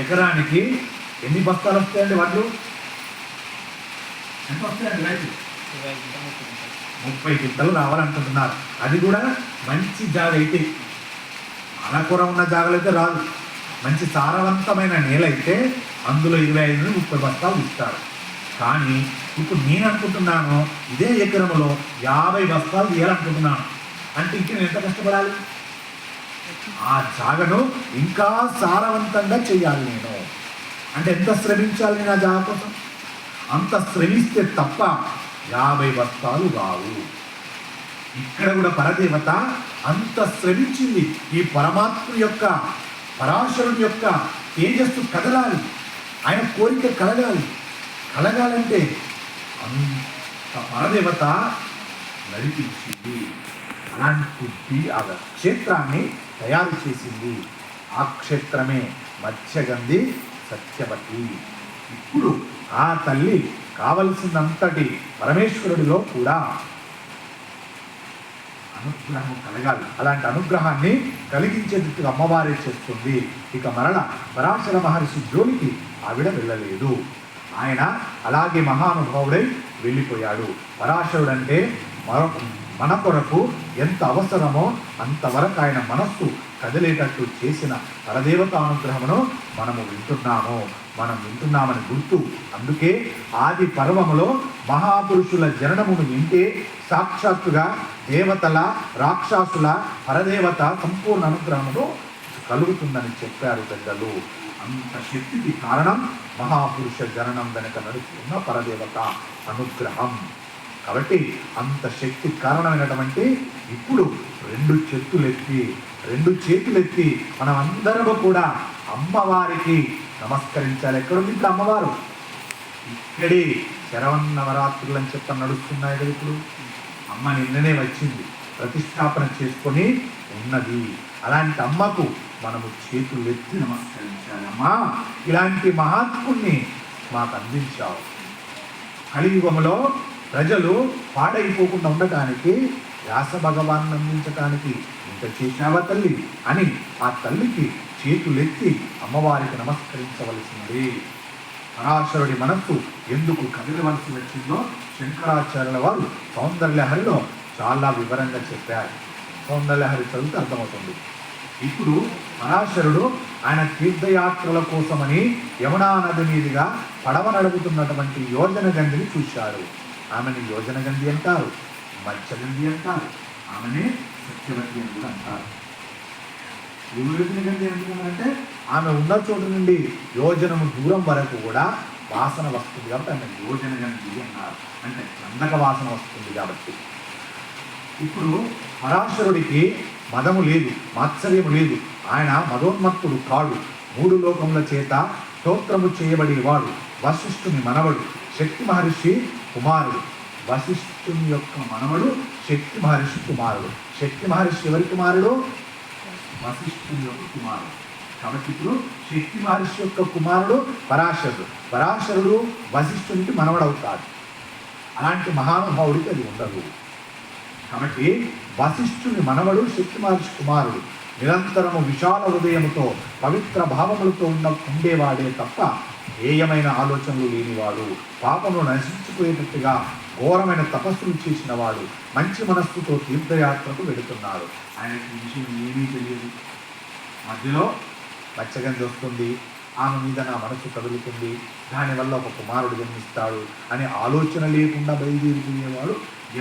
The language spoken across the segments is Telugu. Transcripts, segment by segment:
ఎకరానికి ఎన్ని బస్తాలు వస్తాయండి వడ్లు? ఎంత వస్తాయండి రైతు? ముప్పై గింటలు రావాలనుకుంటున్నారు అది కూడా మంచి జాగ అయితే. అలకూర ఉన్న జాగలు అయితే రాదు. మంచి సారవంతమైన నేల అయితే అందులో ఇరవై ఐదు నుండి ముప్పై బస్తాలు ఇస్తారు. కానీ ఇప్పుడు నేను అనుకుంటున్నాను ఇదే ఎకరంలో యాభై బస్తాలు తీయాలనుకుంటున్నాను. అంటే ఇంక నేను ఎంత కష్టపడాలి? ఆ జాగను ఇంకా సారవంతంగా చేయాలి నేను. అంటే ఎంత శ్రమించాలి నేను ఆ జాగ కోసం? అంత శ్రమిస్తే తప్ప యాభై బస్తాలు రావు. ఇక్కడ కూడా పరదేవత అంత శ్రమించింది. ఈ పరమాత్మ యొక్క పరాశరుని యొక్క తేజస్సు కదలాలి. ఆయన కోరిక కలగాలి. కలగాలంటే అంత పరదేవత నడిపించింది. అలాంటి బి- ఆ క్షేత్రాన్ని తయారు చేసింది. ఆ క్షేత్రమే మత్స్యగంధి సత్యవతి. ఇప్పుడు ఆ తల్లి కావలసినంతటి పరమేశ్వరుడిలో కూడా అనుగ్రహం కలగాలి. అలాంటి అనుగ్రహాన్ని కలిగించేందుకు అమ్మవారే చేస్తుంది. ఇక మరణ పరాశర మహర్షి జోలికి ఆవిడ వెళ్ళలేదు. ఆయన అలాగే మహానుభావుడై వెళ్ళిపోయాడు. పరాశరుడు అంటే మన కొరకు ఎంత అవసరమో అంతవరకు ఆయన మనస్సు కదిలేటట్టు చేసిన పరదేవత అనుగ్రహమును మనము వింటున్నాము. మనం వింటున్నామని గుర్తు. అందుకే ఆది పర్వములో మహాపురుషుల జననమును వింటే సాక్షాత్తుగా దేవతల రాక్షసుల పరదేవత సంపూర్ణ అనుగ్రహమును కలుగుతుందని చెప్పారు పెద్దలు. అంత శక్తికి కారణం మహాపురుష జననం వెనుక నడుస్తున్న పరదేవత అనుగ్రహం. కాబట్టి అంత శక్తి కారణమైనటువంటి ఇప్పుడు రెండు చేతులెత్తి రెండు చేతులెత్తి మనం అందరము కూడా అమ్మవారికి నమస్కరించాలి. ఎక్కడుంది ఇప్పుడు అమ్మవారు? ఇక్కడే శరవన్నవరాత్రులు అని చెప్తా నడుస్తున్నాయి కదా ఇప్పుడు. అమ్మ నిన్ననే వచ్చింది. ప్రతిష్టాపన చేసుకొని ఉన్నది. అలాంటి అమ్మకు మనము చేతులు ఎత్తి నమస్కరించాలి. అమ్మా ఇలాంటి మహాత్ముణ్ణి మాకు అందించావు. కలియుగంలో ప్రజలు పాడైపోకుండా ఉండటానికి వ్యాస భగవాన్ అందించటానికి ఇంత చేశావా తల్లి? అని ఆ తల్లికి చేతులెత్తి అమ్మవారికి నమస్కరించవలసింది. పరాశరుడి మనస్సు ఎందుకు కదిలవలసి వచ్చిందో శంకరాచార్యుల వారు సౌందర్యహరిలో చాలా వివరంగా చెప్పారు. సౌందర్యహరి చదివితే అర్థమవుతుంది. ఇప్పుడు పరాశరుడు ఆయన తీర్థయాత్రల కోసమని యమునా నది మీదుగా పడవ నడుపుతున్నటువంటి యోజన గంధిని చూశారు. ఆమెని యోజన గంధి అంటారు మత్స్యగంధి అంటారు ఆమెనే సత్యవతి అని కూడా అంటారు. యోజన గంధి ఎందుకంటే ఆమె ఉన్న చోటు నుండి యోజనము దూరం వరకు కూడా వాసన వస్తుంది కాబట్టి ఆమె యోజన గంధి అన్నారు. అంటే గంధక వాసన వస్తుంది కాబట్టి. ఇప్పుడు పరాశరుడికి మదము లేదు మాత్సర్యము లేదు. ఆయన మదోన్మత్తుడు కాడు. మూడు లోకముల చేత స్తోత్రము చేయబడేవాడు వశిష్ఠుని మనవడు. శక్తి మహర్షి కుమారుడు. వశిష్ఠుని యొక్క మనవడు శక్తి మహర్షి కుమారుడు. శక్తి మహర్షి ఎవరి కుమారుడు? వశిష్ఠుని యొక్క కుమారుడు. కాబట్టి ఇప్పుడు శక్తి మహర్షి యొక్క కుమారుడు పరాశరుడు. పరాశరుడు వశిష్ఠునికి మనవడవుతాడు. అలాంటి మహానుభావుడికి అది ఉండదు. కాబట్టి వశిష్ఠుని మనవడు శక్తి మహర్షి కుమారుడు నిరంతరము విశాల హృదయముతో పవిత్ర భావములతో ఉన్న ఉండేవాడే తప్ప హేయమైన ఆలోచనలు లేనివాడు పాపమును నశించిపోయేటట్టుగా ఘోరమైన తపస్సులు చేసిన వాడు మంచి మనస్సుతో తీర్థయాత్రకు వెళుతున్నాడు. ఆయనకి విషయం ఏమీ తెలియదు. మధ్యలో మత్స్యగంధి వస్తుంది. ఆమె మీద నా మనసు కదులుతుంది. దానివల్ల ఒక కుమారుడు జన్మిస్తాడు అనే ఆలోచన లేకుండా బయలుదేరుకునేవాడు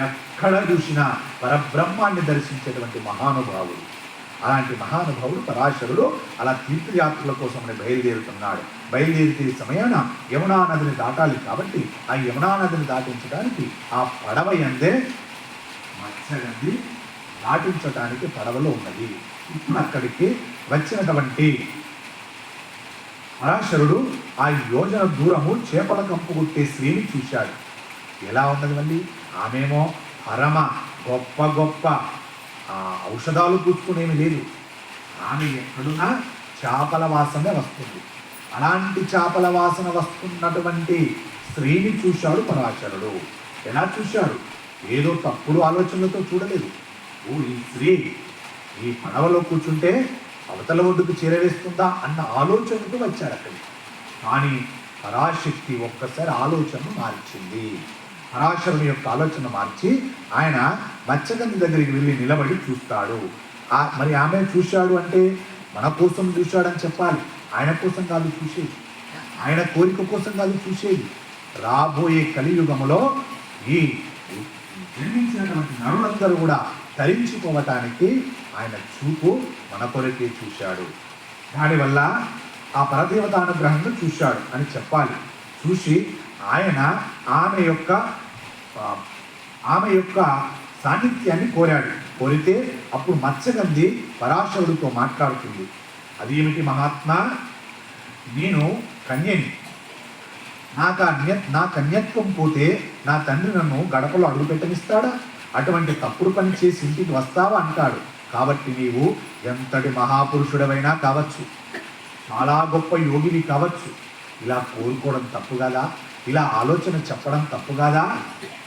ఎక్కడ చూసినా పరబ్రహ్మాన్ని దర్శించేటువంటి మహానుభావుడు. అలాంటి మహానుభావుడు పరాశరుడు అలా తీర్థయాత్రల కోసమని బయలుదేరుతున్నాడు. బయలుదేరితే సమయాన యమునా నదిని దాటాలి కాబట్టి ఆ యమునా నదిని దాటించడానికి ఆ పడవ ఎందే మత్స్యగంధి దాటించడానికి పడవలో ఉన్నది. ఇప్పుడు అక్కడికి వచ్చినటువంటి పరాశరుడు ఆ యోజన దూరము చేపల కంపు కొట్టే స్త్రీని చూశాడు. ఎలా ఉన్నది మళ్ళీ? ఆమెమో పరమ గొప్ప గొప్ప ఔషధాలు పూసుకునేమి లేదు. ఆమె ఎక్కడున్నా చేపల వాసనే వస్తుంది. అలాంటి చేపల వాసన వస్తున్నటువంటి స్త్రీని చూశాడు పరాశరుడు. ఎలా చూశాడు? ఏదో తప్పుడు ఆలోచనలతో చూడలేదు. ఓ ఈ స్త్రీ ఈ పడవలో కూర్చుంటే అవతల ఒడ్డుకు చేరవేస్తుందా అన్న ఆలోచనకు వచ్చాడు అక్కడికి. కానీ పరాశక్తి ఒక్కసారి ఆలోచనను మార్చింది. పరాశరుని యొక్క ఆలోచన మార్చి ఆయన మత్స్యగంధి దగ్గరికి వెళ్ళి నిలబడి చూస్తాడు. ఆ మరి ఆమె చూశాడు అంటే మన కోసం చూశాడని చెప్పాలి. ఆయన కోసం కాదు చూసేది. ఆయన కోరిక కోసం కాదు చూసేది. రాబోయే కలియుగంలో ఈ జన్మించినటువంటి నరులందరూ కూడా తరించుకోవటానికి ఆయన చూపు మన కొరకే చూశాడు. దానివల్ల ఆ పరదేవత అనుగ్రహంను చూశాడు అని చెప్పాలి. చూసి ఆయన ఆమె యొక్క ఆమె యొక్క సాన్నిధ్యాన్ని కోరాడు. కోరితే అప్పుడు మత్స్యగంధి పరాశరుడితో మాట్లాడుతుంది. అది ఏమిటి మహాత్మా? నేను కన్యని. నాకు అన్య నా కన్యత్వం పోతే నా తండ్రి నన్ను గడపలో అడుగుపెట్టనిస్తాడా? అటువంటి తప్పుడు పని చేసి ఇంటికి వస్తావా అంటాడు. కాబట్టి నీవు ఎంతటి మహాపురుషుడవైనా కావచ్చు. చాలా గొప్ప యోగివి కావచ్చు. ఇలా కోరుకోవడం తప్పు కదా? ఇలా ఆలోచన చెప్పడం తప్పు కాదా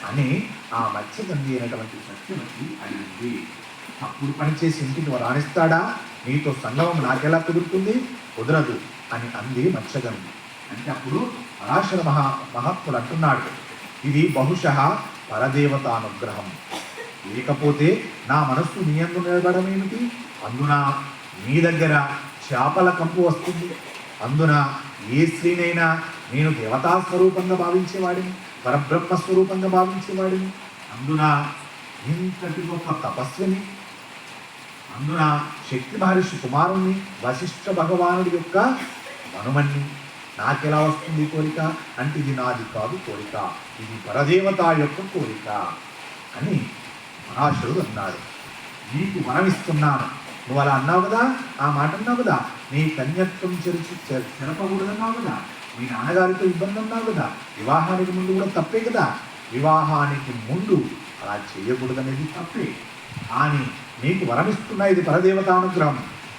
అని ఆ మత్స్యగంధి అయినటువంటి సత్యవతి అడిగింది. తప్పుడు పని చేసి ఇంటికి రాణిస్తాడా? నీతో సంగమం నాకెలా కుదురుతుంది? కుదరదు అని అంది మత్స్యగంధి. అంటే అప్పుడు పరాశర మహా మహాత్ముడు అంటున్నాడు ఇది బహుశ పరదేవత అనుగ్రహం లేకపోతే నా మనస్సు నీ అందు నిలబడడం ఏమిటి? అందున నీ దగ్గర చేపల కంపు వస్తుంది. అందున ఏ స్త్రీనైనా నేను దేవతా స్వరూపంగా భావించేవాడిని పరబ్రహ్మ స్వరూపంగా భావించేవాడిని. అందున ఇంతటి గొప్ప తపస్విని అందున శక్తి మహర్షి కుమారుణ్ణి వశిష్ఠ భగవానుడి యొక్క మనుమణ్ణి నాకెలా వస్తుంది కోరిక? అంటే ఇది నాది కాదు కోరిక ఇది పరదేవత యొక్క కోరిక అని మహాశుడు అన్నాడు. నీకు వరమిస్తున్నాను. నువ్వు అలా అన్నావు కదా? ఆ మాట అన్నావు కదా? నీ కన్యత్వం చెరిచి చెరపకూడదన్నావు కదా? మీ నాన్నగారితో ఇబ్బంది అన్నావు కదా వివాహానికి ముందు కూడా తప్పే కదా. వివాహానికి ముందు అలా చేయకూడదనేది తప్పే. కానీ నీకు వరమిస్తున్న ఇది పరదేవతానుగ్రహం.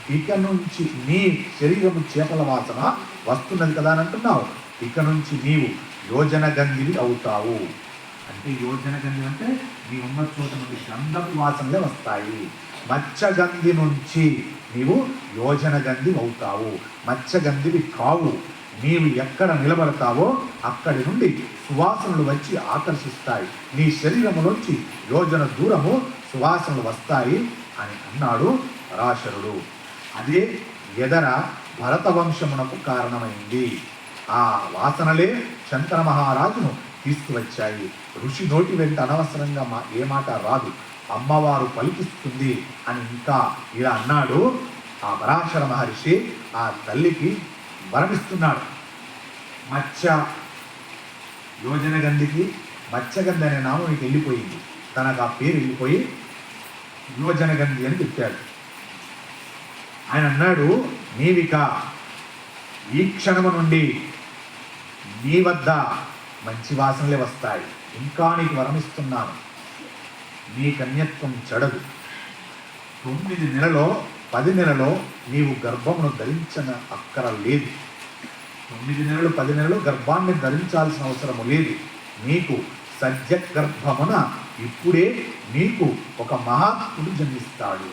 ఇక నుంచి నీ శరీరము చేపల వాసన వస్తున్నది కదా అని అంటున్నావు. ఇక నుంచి నీవు యోజన గంధివి అవుతావు. అంటే యోజన గంధి అంటే నీ ఉన్న చోట నుండి గంధపు వాసనలే వస్తాయి. మత్స్యగంధి నుంచి నీవు యోజన గంధి అవుతావు. మత్స్యగంధివి కావు. నీవు ఎక్కడ నిలబడతావో అక్కడి నుండి సువాసనలు వచ్చి ఆకర్షిస్తాయి. నీ శరీరములోంచి యోజన దూరము సువాసనలు వస్తాయి అని అన్నాడు పరాశరుడు. అదే ఎదర భరత వంశమునకు కారణమైంది. ఆ వాసనలే శంకర మహారాజును తీసుకువచ్చాయి. ఋషి నోటి వెంట అనవసరంగా మా ఏ మాట రాదు. అమ్మవారు పలికిస్తుంది అని ఇంకా ఇలా అన్నాడు ఆ పరాశర మహర్షి. ఆ తల్లికి వరమిస్తున్నాడు. మత్స్య యోజన గంధికి మత్స్యగంధి అనే నామం నీకు వెళ్ళిపోయింది. తనకు ఆ పేరు వెళ్ళిపోయి యోజన గంధి అని చెప్పాడు. ఆయన అన్నాడు నీవిక ఈ క్షణము నుండి నీ వద్ద మంచి వాసనలే వస్తాయి. ఇంకా నీకు వరమిస్తున్నాను. నీ కన్యత్వం చెడదు. తొమ్మిది నెలలో పది నెలలో నీవు గర్భమును ధరించిన అక్కర లేదు. తొమ్మిది నెలలు పది నెలలు గర్భాన్ని ధరించాల్సిన అవసరము లేదు. నీకు సద్య గర్భమున ఇప్పుడే నీకు ఒక మహాత్ముడు జన్మిస్తాడు.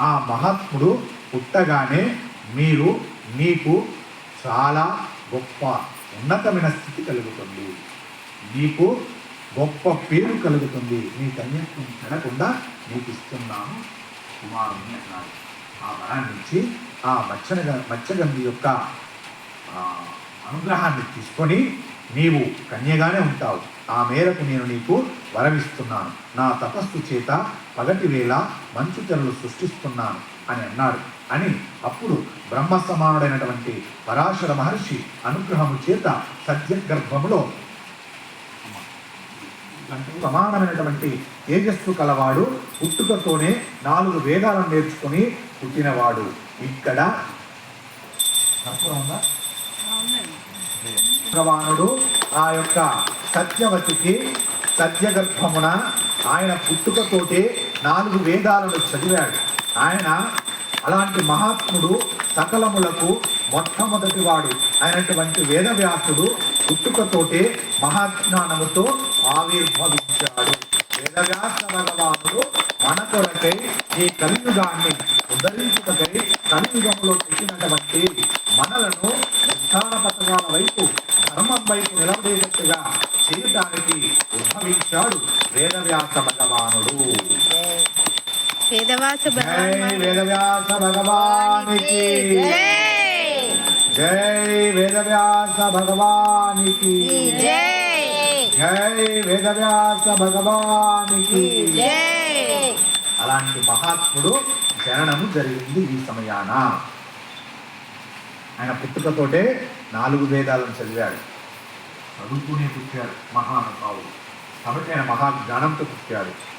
ఆ మహాత్ముడు పుట్టగానే మీరు నీకు చాలా గొప్ప ఉన్నతమైన స్థితి కలుగుతుంది. నీకు గొప్ప పేరు కలుగుతుంది. నీ కన్యత్వం చెడకుండా నీకు ఇస్తున్నాను కుమారుని అన్నాడు. ఆ వరాన్ని ఇచ్చి ఆ మత్స్యగ మత్స్యగంధి యొక్క అనుగ్రహాన్ని తీసుకొని నీవు కన్యగానే ఉంటావు. ఆ మేరకు నేను నీకు వరమిస్తున్నాను. నా తపస్సు చేత పగటి వేళ మంచు తెరలు సృష్టిస్తున్నాను అని అన్నాడు. అని అప్పుడు బ్రహ్మ సమానుడైనటువంటి పరాశర మహర్షి అనుగ్రహము చేత సద్యగర్భములో సమానమైనటువంటి తేజస్సు కలవాడు పుట్టుకతోనే నాలుగు వేదాలను నేర్చుకుని పుట్టినవాడు ఇక్కడ. భగవానుడు ఆ యొక్క సత్యవతికి సత్యగర్భమున ఆయన పుట్టుకతోటే నాలుగు వేదాలను చదివాడు. ఆయన అలాంటి మహాత్ముడు సకలములకు మొట్టమొదటి వాడు. అయినటువంటి వేదవ్యాసుడు పుట్టుకతోటే మహాజ్ఞానముతో ఆవిర్భవించాడు. వేదవ్యాస భగవానుడు మన కొరకై ఈ కలియుగాన్ని ఉద్ధరించుటకై కలియుగంలో పెట్టినటువంటి మనలను ఉత్థాన పథకాల వైపు ధర్మం వైపు నిలబడేటట్టుగా చేయటానికి ఉద్భవించాడు వేదవ్యాస భగవానుడు. భగవాన్ వేదవ్యాస భగవానికి. జై. వేదవ్యాస భగవానికి. జై వేదవ్యాస భగవానికి. జై. అలాంటి మహాత్ముడు జననము జరిగింది ఈ సమయాన. ఆయన పుట్టుకతోటే నాలుగు వేదాలను చదివాడు. చదువుకునే పుట్టాడు మహానుభావుడు. కాబట్టి ఆయన మహాజ్ఞానంతో పుట్టాడు.